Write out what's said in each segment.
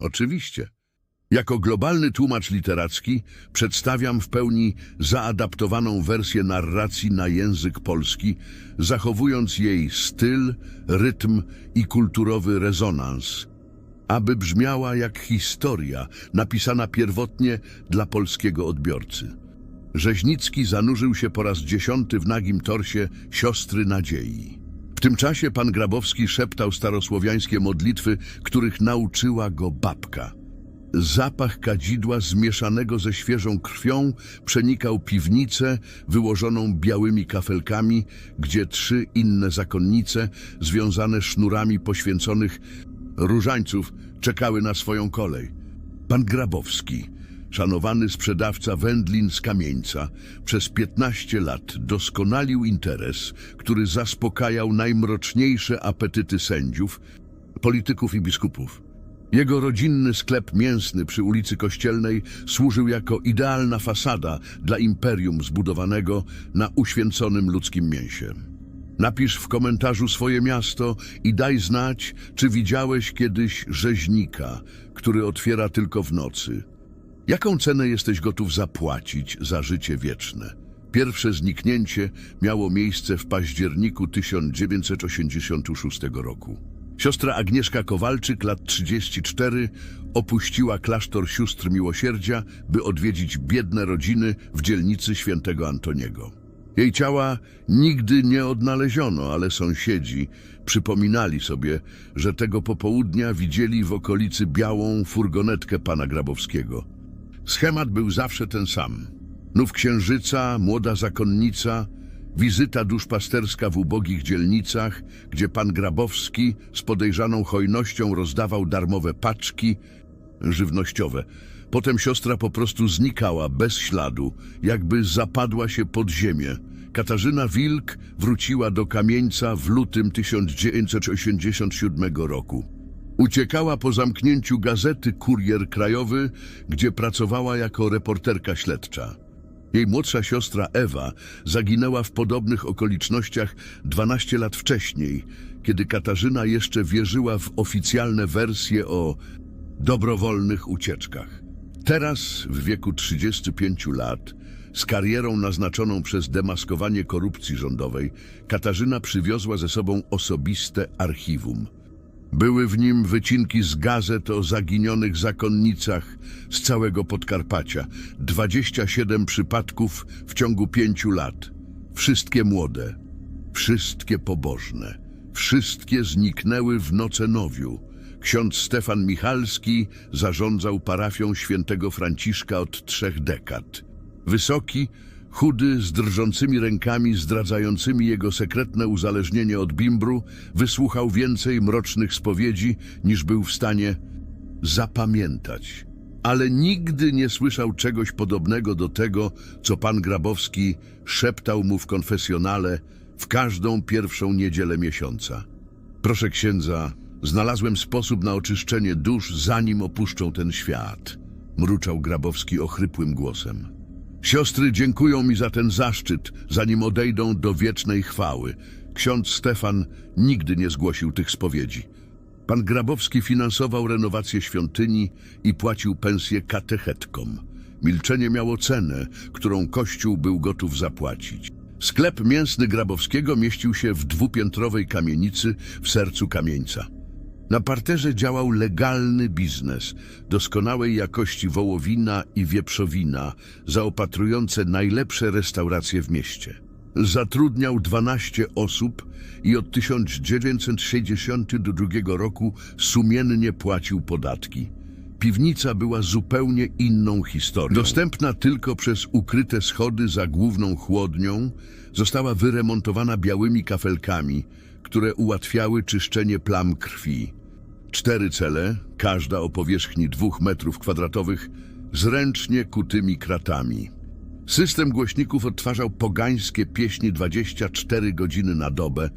Oczywiście. Jako globalny tłumacz literacki przedstawiam w pełni zaadaptowaną wersję narracji na język polski, zachowując jej styl, rytm i kulturowy rezonans, aby brzmiała jak historia napisana pierwotnie dla polskiego odbiorcy. Rzeźnicki zanurzył się po raz dziesiąty w nagim torsie siostry nadziei. W tym czasie pan Grabowski szeptał starosłowiańskie modlitwy, których nauczyła go babka. Zapach kadzidła zmieszanego ze świeżą krwią przenikał piwnicę wyłożoną białymi kafelkami, gdzie trzy inne zakonnice, związane sznurami poświęconych różańców, czekały na swoją kolej. Pan Grabowski, szanowany sprzedawca wędlin z Kamieńca, przez 15 lat doskonalił interes, który zaspokajał najmroczniejsze apetyty sędziów, polityków i biskupów. Jego rodzinny sklep mięsny przy ulicy Kościelnej służył jako idealna fasada dla imperium zbudowanego na uświęconym ludzkim mięsie. Napisz w komentarzu swoje miasto i daj znać, czy widziałeś kiedyś rzeźnika, który otwiera tylko w nocy. Jaką cenę jesteś gotów zapłacić za życie wieczne? Pierwsze zniknięcie miało miejsce w październiku 1986 roku. Siostra Agnieszka Kowalczyk, lat 34, opuściła klasztor sióstr miłosierdzia, by odwiedzić biedne rodziny w dzielnicy świętego Antoniego. Jej ciała nigdy nie odnaleziono, ale sąsiedzi przypominali sobie, że tego popołudnia widzieli w okolicy białą furgonetkę pana Grabowskiego. Schemat był zawsze ten sam. Nów księżyca, młoda zakonnica, wizyta duszpasterska w ubogich dzielnicach, gdzie pan Grabowski z podejrzaną hojnością rozdawał darmowe paczki żywnościowe. Potem siostra po prostu znikała bez śladu, jakby zapadła się pod ziemię. Katarzyna Wilk wróciła do kamieńca w lutym 1987 roku. Uciekała po zamknięciu gazety Kurier Krajowy, gdzie pracowała jako reporterka śledcza. Jej młodsza siostra Ewa zaginęła w podobnych okolicznościach 12 lat wcześniej, kiedy Katarzyna jeszcze wierzyła w oficjalne wersje o dobrowolnych ucieczkach. Teraz, w wieku 35 lat, z karierą naznaczoną przez demaskowanie korupcji rządowej, Katarzyna przywiozła ze sobą osobiste archiwum. Były w nim wycinki z gazet o zaginionych zakonnicach z całego Podkarpacia. 27 przypadków w ciągu pięciu lat. Wszystkie młode, wszystkie pobożne, wszystkie zniknęły w Nocenowiu. Ksiądz Stefan Michalski zarządzał parafią świętego Franciszka od trzech dekad. Wysoki, chudy, z drżącymi rękami zdradzającymi jego sekretne uzależnienie od bimbru, wysłuchał więcej mrocznych spowiedzi, niż był w stanie zapamiętać. Ale nigdy nie słyszał czegoś podobnego do tego, co pan Grabowski szeptał mu w konfesjonale w każdą pierwszą niedzielę miesiąca. Proszę księdza, znalazłem sposób na oczyszczenie dusz, zanim opuszczą ten świat, mruczał Grabowski ochrypłym głosem. Siostry dziękują mi za ten zaszczyt, zanim odejdą do wiecznej chwały. Ksiądz Stefan nigdy nie zgłosił tych spowiedzi. Pan Grabowski finansował renowację świątyni i płacił pensję katechetkom. Milczenie miało cenę, którą Kościół był gotów zapłacić. Sklep mięsny Grabowskiego mieścił się w dwupiętrowej kamienicy w sercu kamieńca. Na parterze działał legalny biznes, doskonałej jakości wołowina i wieprzowina, zaopatrujące najlepsze restauracje w mieście. Zatrudniał 12 osób i od 1962 roku sumiennie płacił podatki. Piwnica była zupełnie inną historią. Dostępna tylko przez ukryte schody za główną chłodnią, została wyremontowana białymi kafelkami, które ułatwiały czyszczenie plam krwi. Cztery cele, każda o powierzchni dwóch metrów kwadratowych, zręcznie kutymi kratami. System głośników odtwarzał pogańskie pieśni 24 godziny na dobę.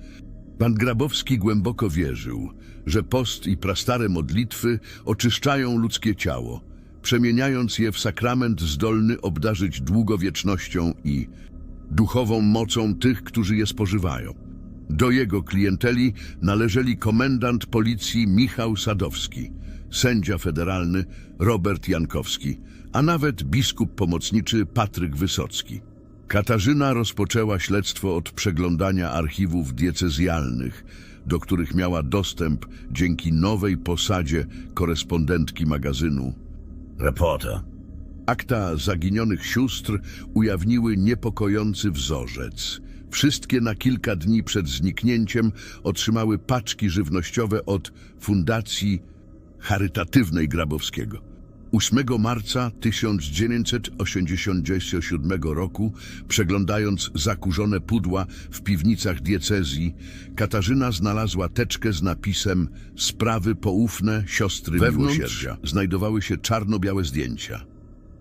Pan Grabowski głęboko wierzył, że post i prastare modlitwy oczyszczają ludzkie ciało, przemieniając je w sakrament zdolny obdarzyć długowiecznością i duchową mocą tych, którzy je spożywają. Do jego klienteli należeli komendant policji Michał Sadowski, sędzia federalny Robert Jankowski, a nawet biskup pomocniczy Patryk Wysocki. Katarzyna rozpoczęła śledztwo od przeglądania archiwów diecezjalnych, do których miała dostęp dzięki nowej posadzie korespondentki magazynu. Reporter. Akta zaginionych sióstr ujawniły niepokojący wzorzec. Wszystkie na kilka dni przed zniknięciem otrzymały paczki żywnościowe od Fundacji Charytatywnej Grabowskiego. 8 marca 1987 roku, przeglądając zakurzone pudła w piwnicach diecezji, Katarzyna znalazła teczkę z napisem Sprawy poufne siostry Wewnątrz miłosierdzia. Znajdowały się czarno-białe zdjęcia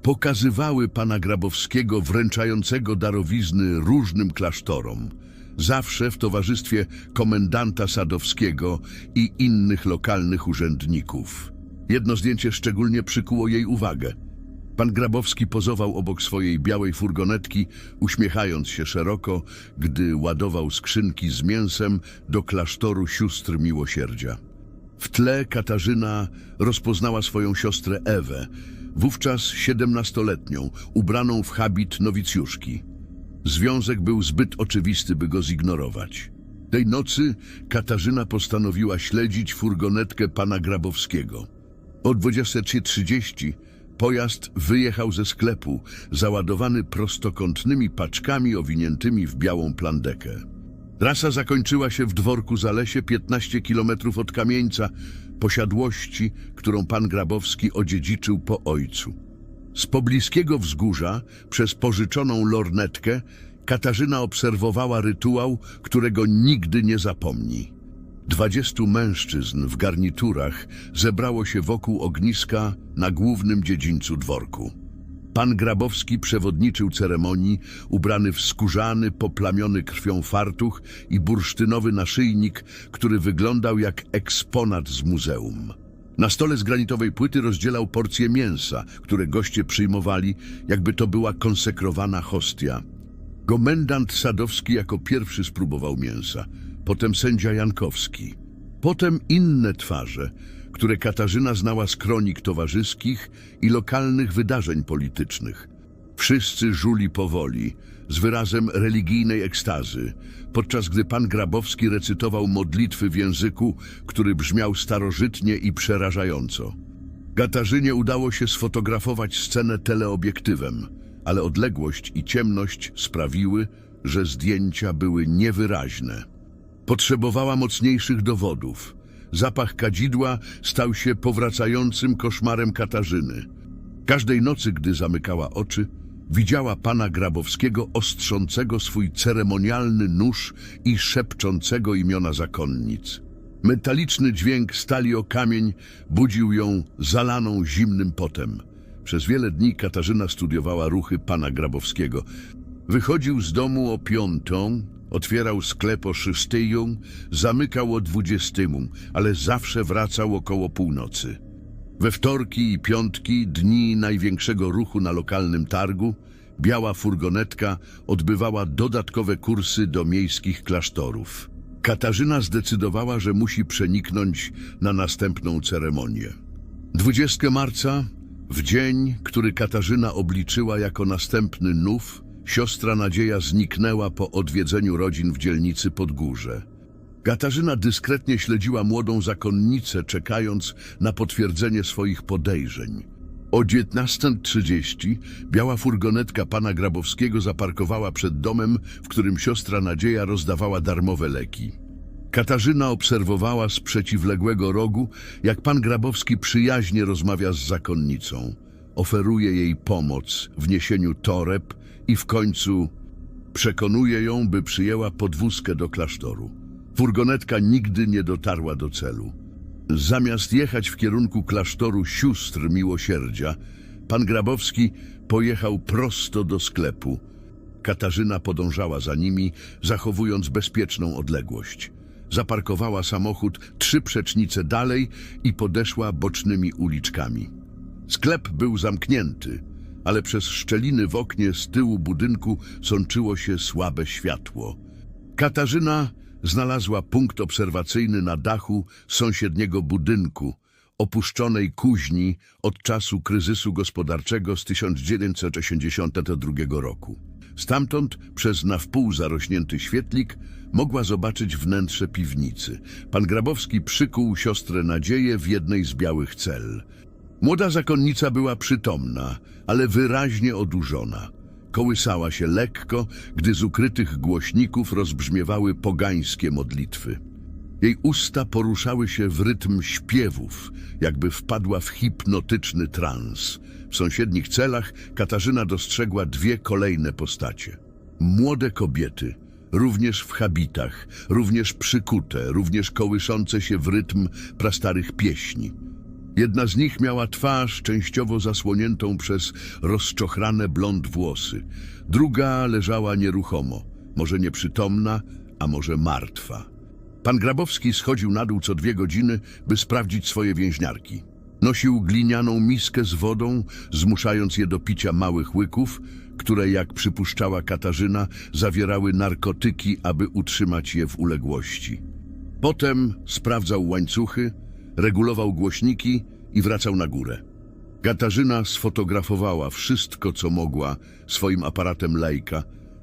pokazywały pana Grabowskiego wręczającego darowizny różnym klasztorom, zawsze w towarzystwie komendanta Sadowskiego i innych lokalnych urzędników. Jedno zdjęcie szczególnie przykuło jej uwagę. Pan Grabowski pozował obok swojej białej furgonetki, uśmiechając się szeroko, gdy ładował skrzynki z mięsem do klasztoru sióstr miłosierdzia. W tle Katarzyna rozpoznała swoją siostrę Ewę, wówczas siedemnastoletnią, ubraną w habit nowicjuszki. Związek był zbyt oczywisty, by go zignorować. Tej nocy Katarzyna postanowiła śledzić furgonetkę pana Grabowskiego. O 23.30 pojazd wyjechał ze sklepu, załadowany prostokątnymi paczkami owiniętymi w białą plandekę. Trasa zakończyła się w dworku Zalesie 15 kilometrów od Kamieńca, posiadłości, którą pan Grabowski odziedziczył po ojcu. Z pobliskiego wzgórza, przez pożyczoną lornetkę, Katarzyna obserwowała rytuał, którego nigdy nie zapomni. Dwadziestu mężczyzn w garniturach zebrało się wokół ogniska na głównym dziedzińcu dworku. Pan Grabowski przewodniczył ceremonii, ubrany w skórzany, poplamiony krwią fartuch i bursztynowy naszyjnik, który wyglądał jak eksponat z muzeum. Na stole z granitowej płyty rozdzielał porcje mięsa, które goście przyjmowali, jakby to była konsekrowana hostia. Komendant Sadowski jako pierwszy spróbował mięsa, potem sędzia Jankowski. Potem inne twarze, które Katarzyna znała z kronik towarzyskich i lokalnych wydarzeń politycznych. Wszyscy żuli powoli, z wyrazem religijnej ekstazy, podczas gdy pan Grabowski recytował modlitwy w języku, który brzmiał starożytnie i przerażająco. Katarzynie udało się sfotografować scenę teleobiektywem, ale odległość i ciemność sprawiły, że zdjęcia były niewyraźne. Potrzebowała mocniejszych dowodów. Zapach kadzidła stał się powracającym koszmarem Katarzyny. Każdej nocy, gdy zamykała oczy, widziała pana Grabowskiego ostrzącego swój ceremonialny nóż i szepczącego imiona zakonnic. Metaliczny dźwięk stali o kamień budził ją zalaną zimnym potem. Przez wiele dni Katarzyna studiowała ruchy pana Grabowskiego. Wychodził z domu o piątą, otwierał sklep o szóstej, zamykał o dwudziestym, ale zawsze wracał około północy. We wtorki i piątki, dni największego ruchu na lokalnym targu, biała furgonetka odbywała dodatkowe kursy do miejskich klasztorów. Katarzyna zdecydowała, że musi przeniknąć na następną ceremonię. 20 marca, w dzień, który Katarzyna obliczyła jako następny nów, siostra Nadzieja zniknęła po odwiedzeniu rodzin w dzielnicy Podgórze. Katarzyna dyskretnie śledziła młodą zakonnicę, czekając na potwierdzenie swoich podejrzeń. O 19.30 biała furgonetka pana Grabowskiego zaparkowała przed domem, w którym siostra Nadzieja rozdawała darmowe leki. Katarzyna obserwowała z przeciwległego rogu, jak pan Grabowski przyjaźnie rozmawia z zakonnicą. Oferuje jej pomoc w niesieniu toreb i w końcu przekonuje ją, by przyjęła podwózkę do klasztoru. Furgonetka nigdy nie dotarła do celu. Zamiast jechać w kierunku klasztoru sióstr miłosierdzia, pan Grabowski pojechał prosto do sklepu. Katarzyna podążała za nimi, zachowując bezpieczną odległość. Zaparkowała samochód trzy przecznice dalej i podeszła bocznymi uliczkami. Sklep był zamknięty, ale przez szczeliny w oknie z tyłu budynku sączyło się słabe światło. Katarzyna znalazła punkt obserwacyjny na dachu sąsiedniego budynku, opuszczonej kuźni od czasu kryzysu gospodarczego z 1982 roku. Stamtąd, przez na wpół zarośnięty świetlik, mogła zobaczyć wnętrze piwnicy. Pan Grabowski przykuł siostrę Nadzieję w jednej z białych cel. Młoda zakonnica była przytomna, ale wyraźnie odurzona. Kołysała się lekko, gdy z ukrytych głośników rozbrzmiewały pogańskie modlitwy. Jej usta poruszały się w rytm śpiewów, jakby wpadła w hipnotyczny trans. W sąsiednich celach Katarzyna dostrzegła dwie kolejne postacie. Młode kobiety, również w habitach, również przykute, również kołyszące się w rytm prastarych pieśni. Jedna z nich miała twarz częściowo zasłoniętą przez rozczochrane blond włosy. Druga leżała nieruchomo, może nieprzytomna, a może martwa. Pan Grabowski schodził na dół co dwie godziny, by sprawdzić swoje więźniarki. Nosił glinianą miskę z wodą, zmuszając je do picia małych łyków, które, jak przypuszczała Katarzyna, zawierały narkotyki, aby utrzymać je w uległości. Potem sprawdzał łańcuchy, regulował głośniki i wracał na górę. Katarzyna sfotografowała wszystko, co mogła, swoim aparatem Leica,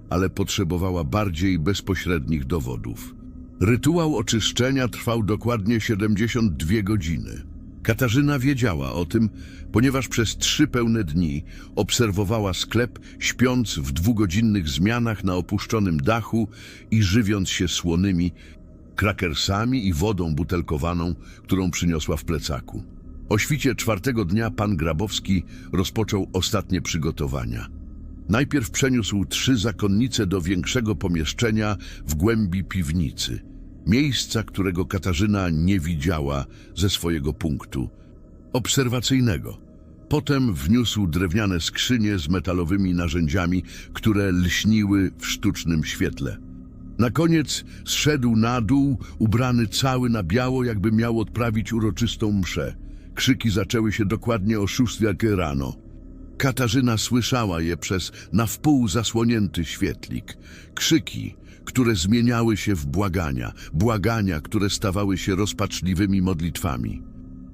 ale potrzebowała bardziej bezpośrednich dowodów. Rytuał oczyszczenia trwał dokładnie 72 godziny. Katarzyna wiedziała o tym, ponieważ przez trzy pełne dni obserwowała sklep, śpiąc w dwugodzinnych zmianach na opuszczonym dachu i żywiąc się słonymi krakersami i wodą butelkowaną, którą przyniosła w plecaku. O świcie czwartego dnia pan Grabowski rozpoczął ostatnie przygotowania. Najpierw przeniósł trzy zakonnice do większego pomieszczenia w głębi piwnicy, miejsca, którego Katarzyna nie widziała ze swojego punktu obserwacyjnego. Potem wniósł drewniane skrzynie z metalowymi narzędziami, które lśniły w sztucznym świetle. Na koniec zszedł na dół, ubrany cały na biało, jakby miał odprawić uroczystą mszę. Krzyki zaczęły się dokładnie o szóstej rano. Katarzyna słyszała je przez na wpół zasłonięty świetlik. Krzyki, które zmieniały się w błagania, błagania, które stawały się rozpaczliwymi modlitwami.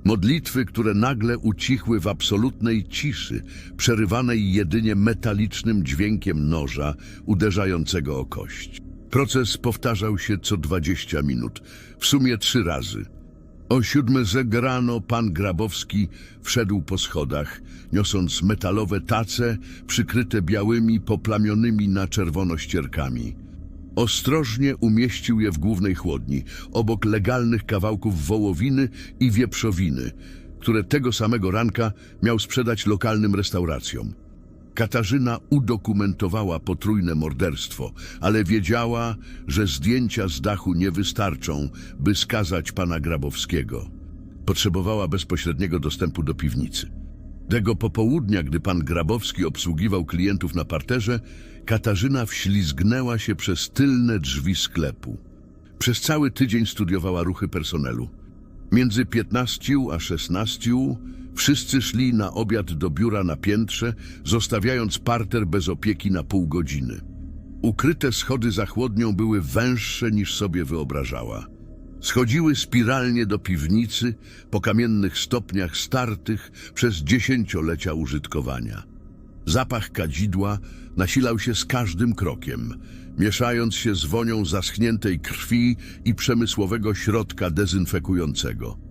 Modlitwy, które nagle ucichły w absolutnej ciszy, przerywanej jedynie metalicznym dźwiękiem noża uderzającego o kość. Proces powtarzał się co 20 minut, w sumie trzy razy. O siódmy zeg rano pan Grabowski wszedł po schodach, niosąc metalowe tace przykryte białymi, poplamionymi na czerwono ścierkami. Ostrożnie umieścił je w głównej chłodni, obok legalnych kawałków wołowiny i wieprzowiny, które tego samego ranka miał sprzedać lokalnym restauracjom. Katarzyna udokumentowała potrójne morderstwo, ale wiedziała, że zdjęcia z dachu nie wystarczą, by skazać pana Grabowskiego. Potrzebowała bezpośredniego dostępu do piwnicy. Tego popołudnia, gdy pan Grabowski obsługiwał klientów na parterze, Katarzyna wślizgnęła się przez tylne drzwi sklepu. Przez cały tydzień studiowała ruchy personelu. Między 15 a 16 wszyscy szli na obiad do biura na piętrze, zostawiając parter bez opieki na pół godziny. Ukryte schody za chłodnią były węższe niż sobie wyobrażała. Schodziły spiralnie do piwnicy po kamiennych stopniach startych przez dziesięciolecia użytkowania. Zapach kadzidła nasilał się z każdym krokiem, mieszając się z wonią zaschniętej krwi i przemysłowego środka dezynfekującego.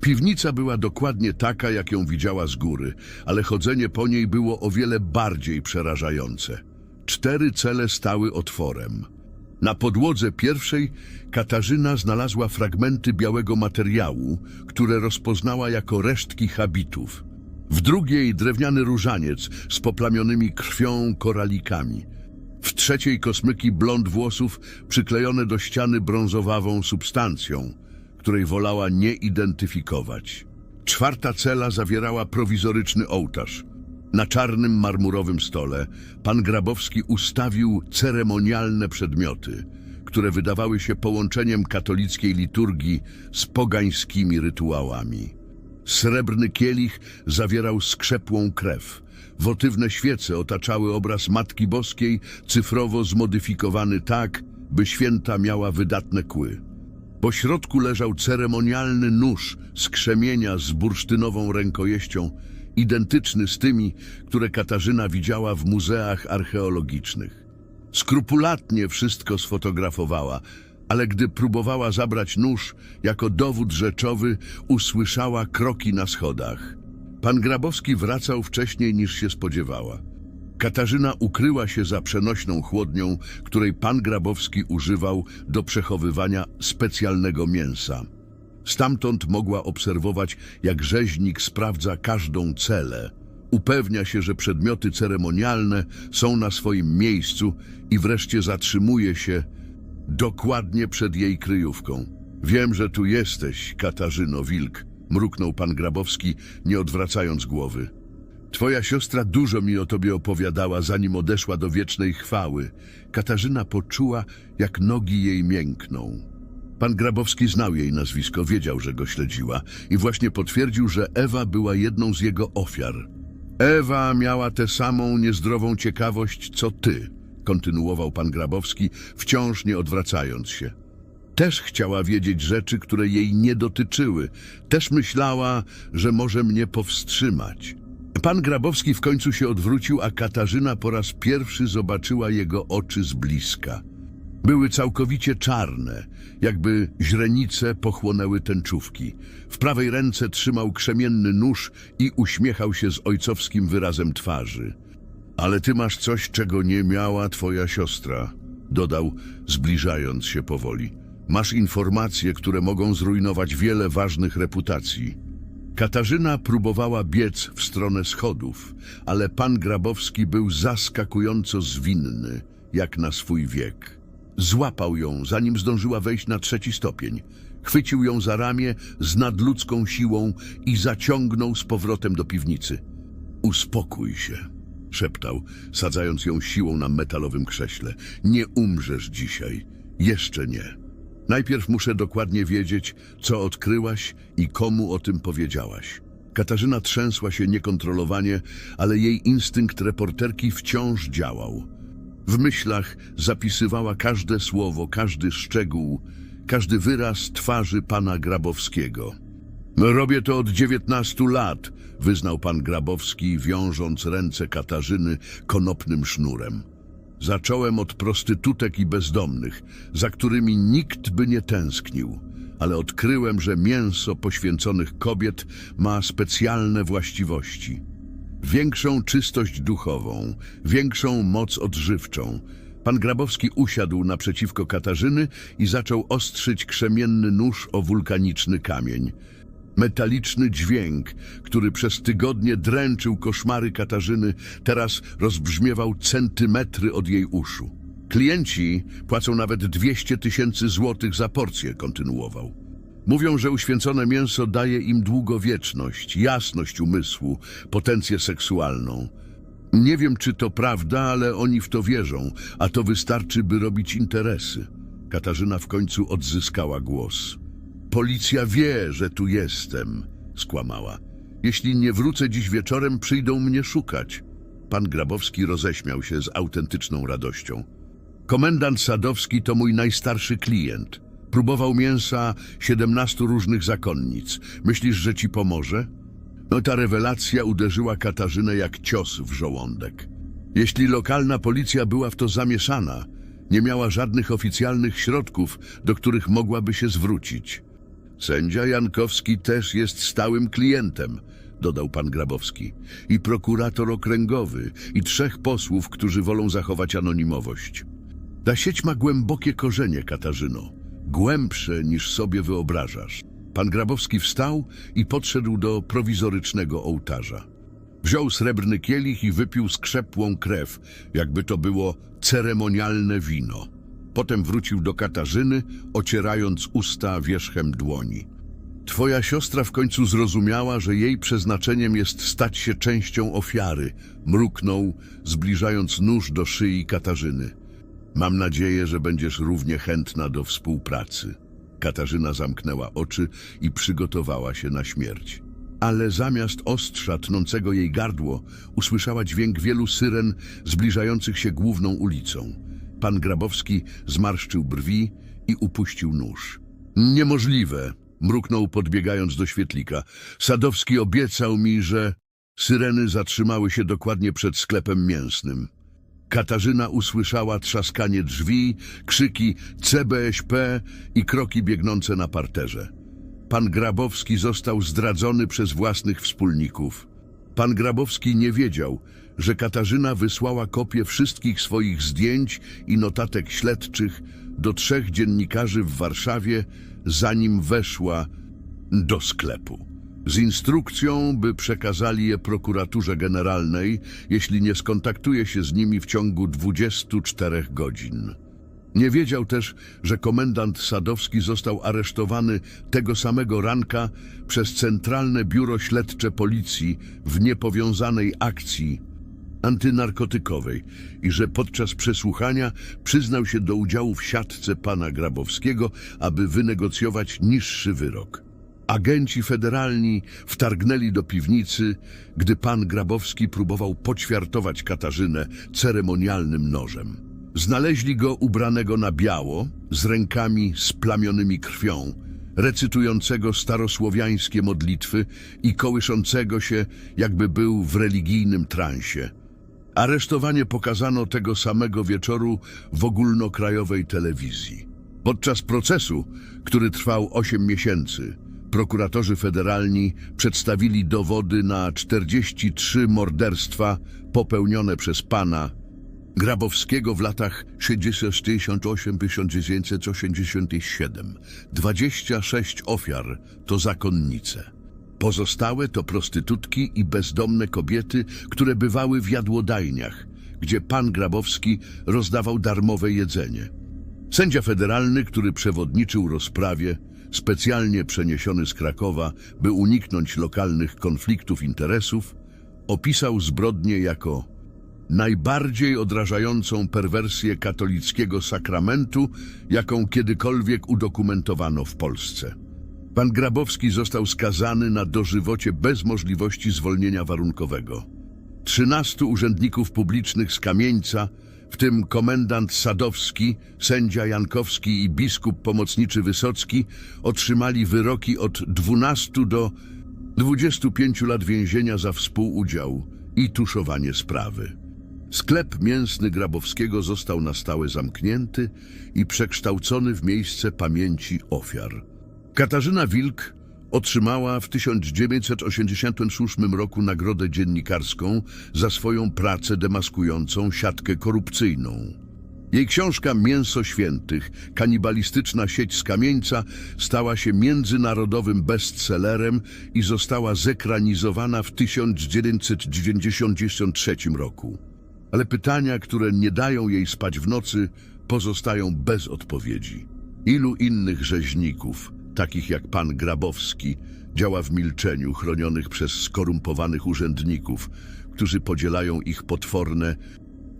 Piwnica była dokładnie taka, jak ją widziała z góry, ale chodzenie po niej było o wiele bardziej przerażające. Cztery cele stały otworem. Na podłodze pierwszej Katarzyna znalazła fragmenty białego materiału, które rozpoznała jako resztki habitów. W drugiej drewniany różaniec z poplamionymi krwią koralikami. W trzeciej kosmyki blond włosów przyklejone do ściany brązowawą substancją, której wolała nie identyfikować. Czwarta cela zawierała prowizoryczny ołtarz. Na czarnym marmurowym stole pan Grabowski ustawił ceremonialne przedmioty, które wydawały się połączeniem katolickiej liturgii z pogańskimi rytuałami. Srebrny kielich zawierał skrzepłą krew. Wotywne świece otaczały obraz Matki Boskiej, cyfrowo zmodyfikowany tak, by święta miała wydatne kły. Po środku leżał ceremonialny nóż z krzemienia z bursztynową rękojeścią, identyczny z tymi, które Katarzyna widziała w muzeach archeologicznych. Skrupulatnie wszystko sfotografowała, ale gdy próbowała zabrać nóż jako dowód rzeczowy, usłyszała kroki na schodach. Pan Grabowski wracał wcześniej niż się spodziewała. Katarzyna ukryła się za przenośną chłodnią, której pan Grabowski używał do przechowywania specjalnego mięsa. Stamtąd mogła obserwować, jak rzeźnik sprawdza każdą celę. Upewnia się, że przedmioty ceremonialne są na swoim miejscu i wreszcie zatrzymuje się dokładnie przed jej kryjówką. Wiem, że tu jesteś, Katarzyno Wilk, mruknął pan Grabowski, nie odwracając głowy. Twoja siostra dużo mi o tobie opowiadała, zanim odeszła do wiecznej chwały. Katarzyna poczuła, jak nogi jej miękną. Pan Grabowski znał jej nazwisko, wiedział, że go śledziła i właśnie potwierdził, że Ewa była jedną z jego ofiar. Ewa miała tę samą niezdrową ciekawość, co ty, kontynuował pan Grabowski, wciąż nie odwracając się. Też chciała wiedzieć rzeczy, które jej nie dotyczyły. Też myślała, że może mnie powstrzymać. Pan Grabowski w końcu się odwrócił, a Katarzyna po raz pierwszy zobaczyła jego oczy z bliska. Były całkowicie czarne, jakby źrenice pochłonęły tęczówki. W prawej ręce trzymał krzemienny nóż i uśmiechał się z ojcowskim wyrazem twarzy. Ale ty masz coś, czego nie miała twoja siostra, dodał, zbliżając się powoli. Masz informacje, które mogą zrujnować wiele ważnych reputacji. Katarzyna próbowała biec w stronę schodów, ale pan Grabowski był zaskakująco zwinny, jak na swój wiek. Złapał ją, zanim zdążyła wejść na trzeci stopień. Chwycił ją za ramię z nadludzką siłą i zaciągnął z powrotem do piwnicy. Uspokój się, szeptał, sadzając ją siłą na metalowym krześle. Nie umrzesz dzisiaj. Jeszcze nie. Najpierw muszę dokładnie wiedzieć, co odkryłaś i komu o tym powiedziałaś. Katarzyna trzęsła się niekontrolowanie, ale jej instynkt reporterki wciąż działał. W myślach zapisywała każde słowo, każdy szczegół, każdy wyraz twarzy pana Grabowskiego. Robię to od dziewiętnastu lat, wyznał pan Grabowski, wiążąc ręce Katarzyny konopnym sznurem. Zacząłem od prostytutek i bezdomnych, za którymi nikt by nie tęsknił, ale odkryłem, że mięso poświęconych kobiet ma specjalne właściwości. Większą czystość duchową, większą moc odżywczą. Pan Grabowski usiadł naprzeciwko Katarzyny i zaczął ostrzyć krzemienny nóż o wulkaniczny kamień. Metaliczny dźwięk, który przez tygodnie dręczył koszmary Katarzyny, teraz rozbrzmiewał centymetry od jej uszu. Klienci płacą nawet 200 tysięcy złotych za porcję, kontynuował. Mówią, że uświęcone mięso daje im długowieczność, jasność umysłu, potencję seksualną. Nie wiem, czy to prawda, ale oni w to wierzą, a to wystarczy, by robić interesy. Katarzyna w końcu odzyskała głos. Policja wie, że tu jestem, skłamała. Jeśli nie wrócę dziś wieczorem, przyjdą mnie szukać. Pan Grabowski roześmiał się z autentyczną radością. Komendant Sadowski to mój najstarszy klient. Próbował mięsa 17 różnych zakonnic. Myślisz, że ci pomoże? No ta rewelacja uderzyła Katarzynę jak cios w żołądek. Jeśli lokalna policja była w to zamieszana, nie miała żadnych oficjalnych środków, do których mogłaby się zwrócić. Sędzia Jankowski też jest stałym klientem, dodał pan Grabowski, i prokurator okręgowy, i trzech posłów, którzy wolą zachować anonimowość. Ta sieć ma głębokie korzenie, Katarzyno, głębsze niż sobie wyobrażasz. Pan Grabowski wstał i podszedł do prowizorycznego ołtarza. Wziął srebrny kielich i wypił skrzepłą krew, jakby to było ceremonialne wino. Potem wrócił do Katarzyny, ocierając usta wierzchem dłoni. Twoja siostra w końcu zrozumiała, że jej przeznaczeniem jest stać się częścią ofiary. Mruknął, zbliżając nóż do szyi Katarzyny. Mam nadzieję, że będziesz równie chętna do współpracy. Katarzyna zamknęła oczy i przygotowała się na śmierć. Ale zamiast ostrza tnącego jej gardło, usłyszała dźwięk wielu syren zbliżających się główną ulicą. Pan Grabowski zmarszczył brwi i upuścił nóż. Niemożliwe, mruknął podbiegając do świetlika. Sadowski obiecał mi, że syreny zatrzymały się dokładnie przed sklepem mięsnym. Katarzyna usłyszała trzaskanie drzwi, krzyki CBŚP i kroki biegnące na parterze. Pan Grabowski został zdradzony przez własnych wspólników. Pan Grabowski nie wiedział, że Katarzyna wysłała kopie wszystkich swoich zdjęć i notatek śledczych do trzech dziennikarzy w Warszawie, zanim weszła do sklepu. Z instrukcją, by przekazali je prokuraturze generalnej, jeśli nie skontaktuje się z nimi w ciągu 24 godzin. Nie wiedział też, że komendant Sadowski został aresztowany tego samego ranka przez Centralne Biuro Śledcze Policji w niepowiązanej akcji antynarkotykowej i że podczas przesłuchania przyznał się do udziału w siatce pana Grabowskiego, aby wynegocjować niższy wyrok. Agenci federalni wtargnęli do piwnicy, gdy pan Grabowski próbował poćwiartować Katarzynę ceremonialnym nożem. Znaleźli go ubranego na biało, z rękami splamionymi krwią, recytującego starosłowiańskie modlitwy i kołyszącego się, jakby był w religijnym transie. Aresztowanie pokazano tego samego wieczoru w ogólnokrajowej telewizji. Podczas procesu, który trwał 8 miesięcy, prokuratorzy federalni przedstawili dowody na 43 morderstwa popełnione przez pana Grabowskiego w latach 68-1987. 26 ofiar to zakonnice. Pozostałe to prostytutki i bezdomne kobiety, które bywały w jadłodajniach, gdzie pan Grabowski rozdawał darmowe jedzenie. Sędzia federalny, który przewodniczył rozprawie, specjalnie przeniesiony z Krakowa, by uniknąć lokalnych konfliktów interesów, opisał zbrodnię jako najbardziej odrażającą perwersję katolickiego sakramentu, jaką kiedykolwiek udokumentowano w Polsce. Pan Grabowski został skazany na dożywocie bez możliwości zwolnienia warunkowego. Trzynastu urzędników publicznych z Kamieńca, w tym komendant Sadowski, sędzia Jankowski i biskup pomocniczy Wysocki, otrzymali wyroki od 12 do 25 lat więzienia za współudział i tuszowanie sprawy. Sklep mięsny Grabowskiego został na stałe zamknięty i przekształcony w miejsce pamięci ofiar. Katarzyna Wilk otrzymała w 1986 roku nagrodę dziennikarską za swoją pracę demaskującą siatkę korupcyjną. Jej książka Mięso Świętych, kanibalistyczna sieć z kamieńca, stała się międzynarodowym bestsellerem i została zekranizowana w 1993 roku. Ale pytania, które nie dają jej spać w nocy, pozostają bez odpowiedzi. Ilu innych rzeźników, takich jak pan Grabowski, działa w milczeniu, chronionych przez skorumpowanych urzędników, którzy podzielają ich potworne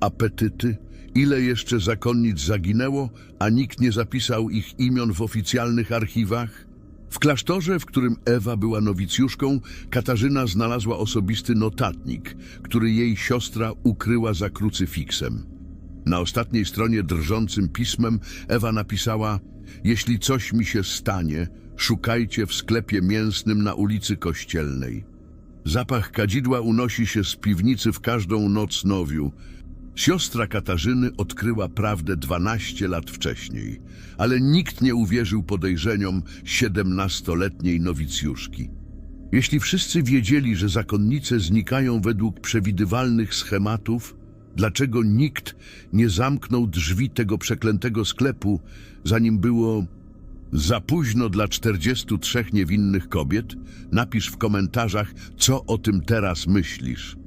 apetyty? Ile jeszcze zakonnic zaginęło, a nikt nie zapisał ich imion w oficjalnych archiwach? W klasztorze, w którym Ewa była nowicjuszką, Katarzyna znalazła osobisty notatnik, który jej siostra ukryła za krucyfiksem. Na ostatniej stronie drżącym pismem Ewa napisała Jeśli coś mi się stanie, szukajcie w sklepie mięsnym na ulicy Kościelnej. Zapach kadzidła unosi się z piwnicy w każdą noc nowiu. Siostra Katarzyny odkryła prawdę 12 lat wcześniej, ale nikt nie uwierzył podejrzeniom siedemnastoletniej nowicjuszki. Jeśli wszyscy wiedzieli, że zakonnice znikają według przewidywalnych schematów, dlaczego nikt nie zamknął drzwi tego przeklętego sklepu, zanim było za późno dla 43 niewinnych kobiet? Napisz w komentarzach, co o tym teraz myślisz.